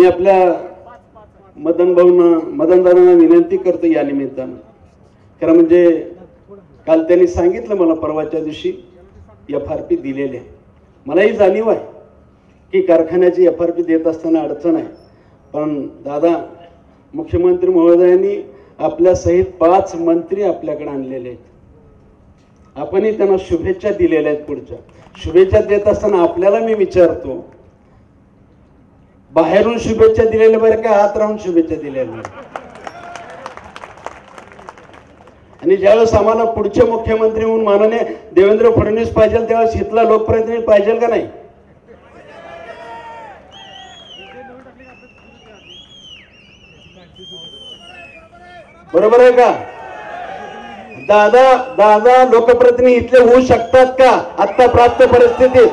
मी आपल्या मदन भाऊंना मदनदारांना विनंती करतो या निमित्तानं. खरं म्हणजे काल त्यांनी सांगितलं मला परवाच्या दिवशी एफ आर पी दिलेली आहे. मलाही जाणीव आहे की कारखान्याची एफ आर पी देत असताना अडचण आहे. पण दादा मुख्यमंत्री महोदयांनी आपल्या सहित पाच मंत्री आपल्याकडे आणलेले आहेत. आपणही त्यांना शुभेच्छा दिलेल्या आहेत पुढच्या. शुभेच्छा देत असताना आपल्याला मी विचारतो बाहेरून शुभेच्छा दिलेल्या बरं का आत राहून शुभेच्छा दिलेल्या आणि ज्यावेळेस आम्हाला पुढचे मुख्यमंत्री म्हणून माननीय देवेंद्र फडणवीस पाहिजे त्यावेळेस इथला लोकप्रतिनिधी पाहिजे का नाही? बरोबर आहे का? दादा दादा लोकप्रतिनिधी इथले होऊ शकतात का आता प्राप्त परिस्थितीत?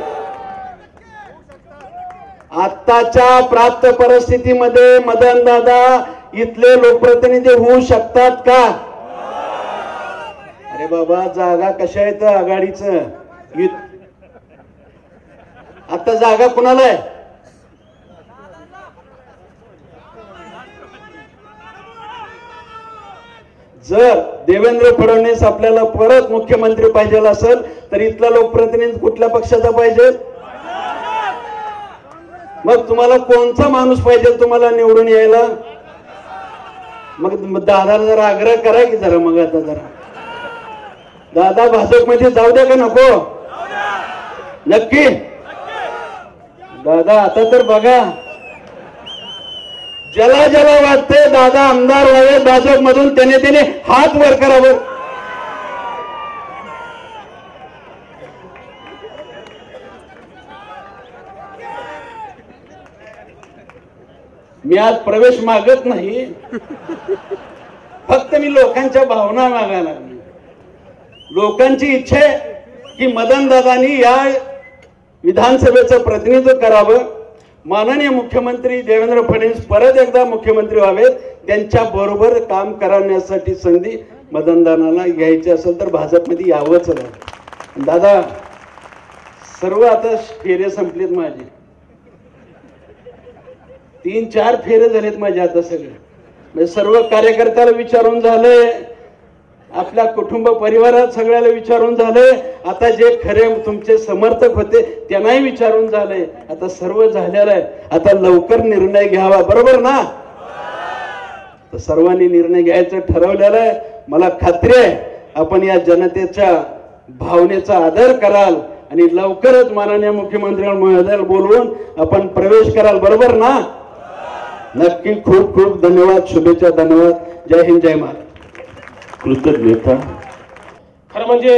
आत्ताच्या प्राप्त परिस्थितीमध्ये मदन दादा इथले लोकप्रतिनिधी होऊ शकतात का? अरे बाबा जागा कशा आहेत आघाडीच? आता जागा कुणाला आहे? जर देवेंद्र फडणवीस आपल्याला परत मुख्यमंत्री पाहिजे असेल तर इथला लोकप्रतिनिधी कुठल्या पक्षाचा पाहिजे? मग तुम्हाला कोणता माणूस पाहिजे तुम्हाला निवडून यायला? मग दादाला जरा आग्रह करा की जरा मग आता जरा. दादा भाजपमध्ये जाऊ द्या का नको? नक्की? दादा आता तर बघा. ज्याला ज्याला वाटते दादा आमदार व्हावे भाजप मधून त्याने त्याने हात वर करावं. मी आज प्रवेश मागत नाही. फक्त मी लोकांच्या भावना मागायला लागली लोकांची इच्छा आहे की मदन दादानी या विधानसभेचं प्रतिनिधित्व करावं. माननीय मुख्यमंत्री देवेंद्र फडणवीस परत एकदा मुख्यमंत्री व्हावेत. त्यांच्या बरोबर काम करण्यासाठी संधी मदनदानाला घ्यायची असेल तर भाजपमध्ये यावंच दादा सर्व आता फेरे संपलेत माझे. तीन चार फेरे झालेत माझ्या आता सगळे. म्हणजे सर्व कार्यकर्त्याला विचारून झालंय आपल्या कुटुंब परिवारात सगळ्याला विचारून झालंय आता जे खरे तुमचे समर्थक होते त्यांनाही विचारून झालंय आता सर्व झालेलं आहे. आता लवकर निर्णय घ्यावा बरोबर ना? तर सर्वांनी निर्णय घ्यायचं ठरवलेलं आहे. मला खात्री आहे आपण या जनतेच्या भावनेचा आदर कराल आणि लवकरच माननीय मुख्यमंत्री महोदयाला बोलवून आपण प्रवेश कराल बरोबर ना? नक्की खूप खूप धन्यवाद शुभेच्छा धन्यवाद. जय हिंद जय महाराज. कृतज्ञता. खरं म्हणजे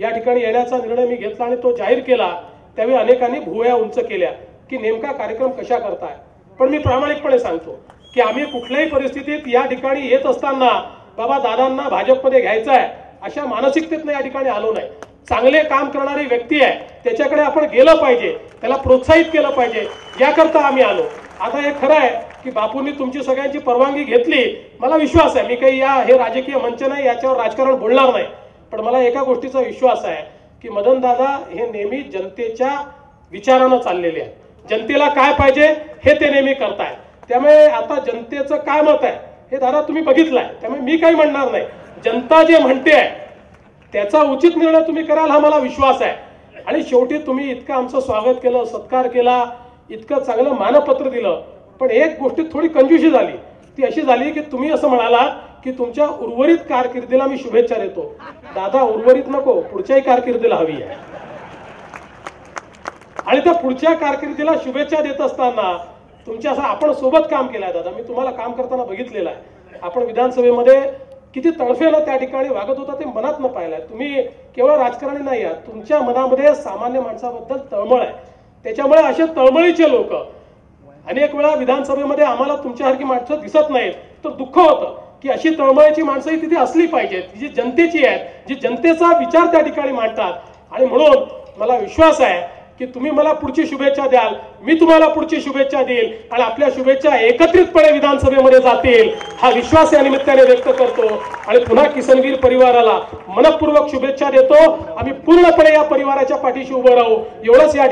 या ठिकाणी येण्याचा निर्णय मी घेतला आणि तो जाहीर केला. त्यावेळी अनेकांनी भुवया उंच केल्या की नेमका कार्यक्रम कशा करताय. पण मी प्रामाणिकपणे सांगतो की आम्ही कुठल्याही परिस्थितीत या ठिकाणी येत असताना बाबा दादांना भाजपमध्ये घ्यायचं आहे अशा मानसिकतेतनं या ठिकाणी आलो नाही. चांगले काम करणारी व्यक्ती आहे. त्याच्याकडे आपण गेलं पाहिजे. त्याला प्रोत्साहित केलं पाहिजे. याकरता आम्ही आलो. आता हे खरं आहे की बापूंनी तुमची सगळ्यांची परवानगी घेतली. मला विश्वास आहे. मी काही या हे राजकीय मंच नाही याच्यावर राजकारण बोलणार नाही. पण मला एका गोष्टीचा विश्वास आहे की मदन दादा हे नेहमी जनतेच्या विचारानं चाललेले आहेत. जनतेला काय पाहिजे हे ते नेहमी करतायत. त्यामुळे आता जनतेचं काय मत आहे हे दादा तुम्ही बघितलंय. त्यामुळे मी काही म्हणणार नाही. जनता जे म्हणते आहे त्याचा उचित निर्णय तुम्ही कराल हा मला विश्वास आहे. आणि शेवटी तुम्ही इतकं आमचं स्वागत केलं सत्कार केला इतकं चांगलं मानपत्र दिलं. पण एक गोष्ट थोडी कंजूशी झाली. ती अशी झाली की तुम्ही असं म्हणाला की तुमच्या उर्वरित कारकिर्दीला मी शुभेच्छा देतो. दादा उर्वरित नको पुढच्याही कारकिर्दीला हवी आहे. आणि त्या पुढच्या कारकिर्दीला शुभेच्छा देत असताना तुमच्या असं आपण सोबत काम केलंय दादा. मी तुम्हाला काम करताना बघितलेलं आहे. आपण विधानसभेमध्ये किती तडफेनं त्या ठिकाणी वागत होता ते मनात न पाहिलंय तुम्ही केवळ राजकारणी नाही आहात तुमच्या मनामध्ये सामान्य माणसाबद्दल तळमळ आहे. त्याच्यामुळे असे तळमळीचे लोक अनेक वेळा विधानसभेमध्ये आम्हाला तुमच्यासारखी माणसं दिसत नाहीत. तर दुःख होतं की अशी तळमळीची माणसंही तिथे असली पाहिजेत. जी जनतेची आहेत जी जनतेचा विचार त्या ठिकाणी मांडतात. आणि म्हणून मला विश्वास आहे की तुम्ही मला पुढची शुभेच्छा द्याल मी तुम्हाला पुढची शुभेच्छा देईल आणि आपल्या शुभेच्छा एकत्रितपणे विधानसभेमध्ये जातील हा विश्वास या निमित्ताने व्यक्त करतो. आणि पुन्हा किसनवीर परिवाराला मनपूर्वक शुभेच्छा देतो. आम्ही पूर्णपणे या परिवाराच्या पाठीशी उभं राहू. एवढंच या